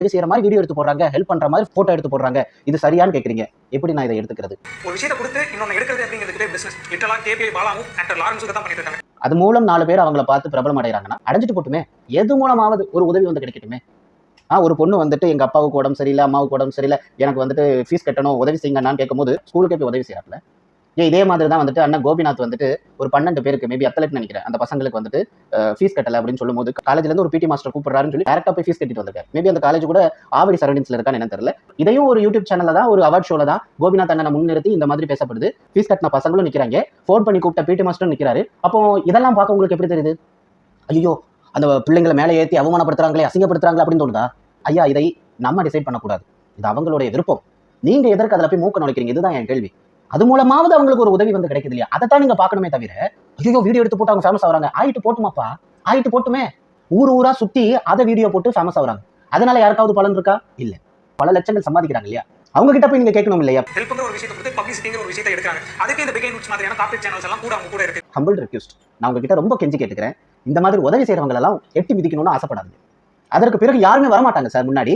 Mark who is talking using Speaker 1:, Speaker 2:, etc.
Speaker 1: உதவி செய்யற மாதிரி வீடியோ எடுத்து போடுறாங்க ஹெல்ப் பண்ற மாதிரி போட்டோ எடுத்து போடுறாங்க. இது சரியான்னு கேக்குறீங்க. எப்படி நான் இதை எடுத்துக்கிறது?
Speaker 2: ஒரு விஷயத்தை கொடுத்து இன்னொன்னு எடுக்கிறது அப்படிங்கிறது பிசினஸ் லிட்டலா கேபி பாலாவும் ஆக்டர் லாரன்ஸுக்கு தான் பண்ணிட்டு இருக்காங்க.
Speaker 1: அது மூலம் நாலு பேர் அவங்கள பார்த்து பிரபலம் அடைகிறாங்கன்னா அடைஞ்சிட்டு போட்டுமே. எது மூலமாவது ஒரு உதவி வந்து கிடைக்கட்டுமே. ஆ ஒரு பொண்ணு வந்துட்டு எங்க அப்பாவுக்கு உடம்பு சரியில்லை அம்மாவுக்கு உடம்பு சரியில்லை எனக்கு வந்துட்டு ஃபீஸ் கட்டணும் உதவி செய்யுங்கன்னு கேட்கும்போது ஸ்கூலுக்கே போய் உதவி செய்யறாப்ல ஏன் இதே மாதிரி தான் வந்துட்டு அண்ணன் கோபிநாத் வந்துட்டு ஒரு பன்னெண்டு பேருக்கு மேபி அத்தலட் நினைக்கிறேன். அந்த பசங்களுக்கு வந்துட்டு ஃபீஸ் கட்டல அப்படின்னு சொல்லும்போது காலேஜ்ல இருந்து ஒரு பிடி மாஸ்டர் கூப்பிடுறாருன்னு சொல்லி டேரக்டா போய் ஃபீஸ் கட்டிட்டு வந்திருக்காரு. மேபி அந்த காலேஜ் கூட ஆவடி சரௌண்டிங்ஸ்ல இருக்கான்னு என்ன தெரியல. இதையும் ஒரு யூடியூப் சேனல்ல தான் ஒரு அவார்ட் ஷோல தான் கோபிநாத் அண்ணனை முன்னிறுத்தி இந்த மாதிரி பேசப்படுது. ஃபீஸ் கட்டின பசங்களும் நிக்கிறாங்க. ஃபோன் பண்ணி கூப்பிட்ட பிடி மாஸ்டரும் நிக்கிறாரு. அப்போ இதெல்லாம் பார்க்க உங்களுக்கு எப்படி தெரியுது? ஐயோ அந்த பிள்ளைங்களை மேலே ஏற்றி அவமானப்படுத்துறாங்களே அசிங்கப்படுத்துறாங்களே அப்படின்னு தோணுதா? ஐயா இதை நம்ம டிசைட் பண்ணக்கூடாது. இது அவங்களுடைய விருப்பம். நீங்க எதற்கு அதில் போய் மூக்க நுழைக்கிறீங்க? இதுதான் என் கேள்வி. அது மூலமாவது அவங்களுக்கு ஒரு உதவி வந்து கிடைக்குது இல்லையா? அதை தான் நீங்க பார்க்கணுமே தவிர ஐயோ வீடியோ எடுத்து போட்டு அவங்க ஃபேமஸ் ஆகுறாங்க. ஆயிட்டு போட்டுமாப்பா? ஆயிட்டு போட்டுமே. ஊர் ஊரா சுத்தி அதை வீடியோ போட்டு ஃபேமஸ் ஆகுறாங்க. அதனால யாருக்காவது பலன் இருக்கா? இல்ல. பல லட்சங்கள் சம்பாதிக்கிறாங்க இல்லையா? அவங்க கிட்ட போய் நீங்க கேட்கணும் இல்லையா?
Speaker 2: ஹெல்ப்ங்கிற ஒரு விஷயத்தை கொடுத்து பப்ளிசிட்டிங்கிற ஒரு விஷயத்தை எடுக்கிறாங்க. அதுக்கு இந்த பிகை நூட்ஸ் மாதிரியான கார்பரேட் சேனல்ஸ் எல்லாம் கூட அவங்க கூட இருக்கு.
Speaker 1: ஹம்பிள் ரெக்யூஸ்ட் நான் உங்ககிட்ட ரொம்ப கெஞ்சி கேட்டுக்கிறேன். இந்த மாதிரி உதவி செய்யறவங்க எல்லாம் எட்டி மிதிக்கணும்னு ஆசைப்படாதீங்க. அதற்கு பிறகு யாருமே வரமாட்டாங்க சார் முன்னாடி.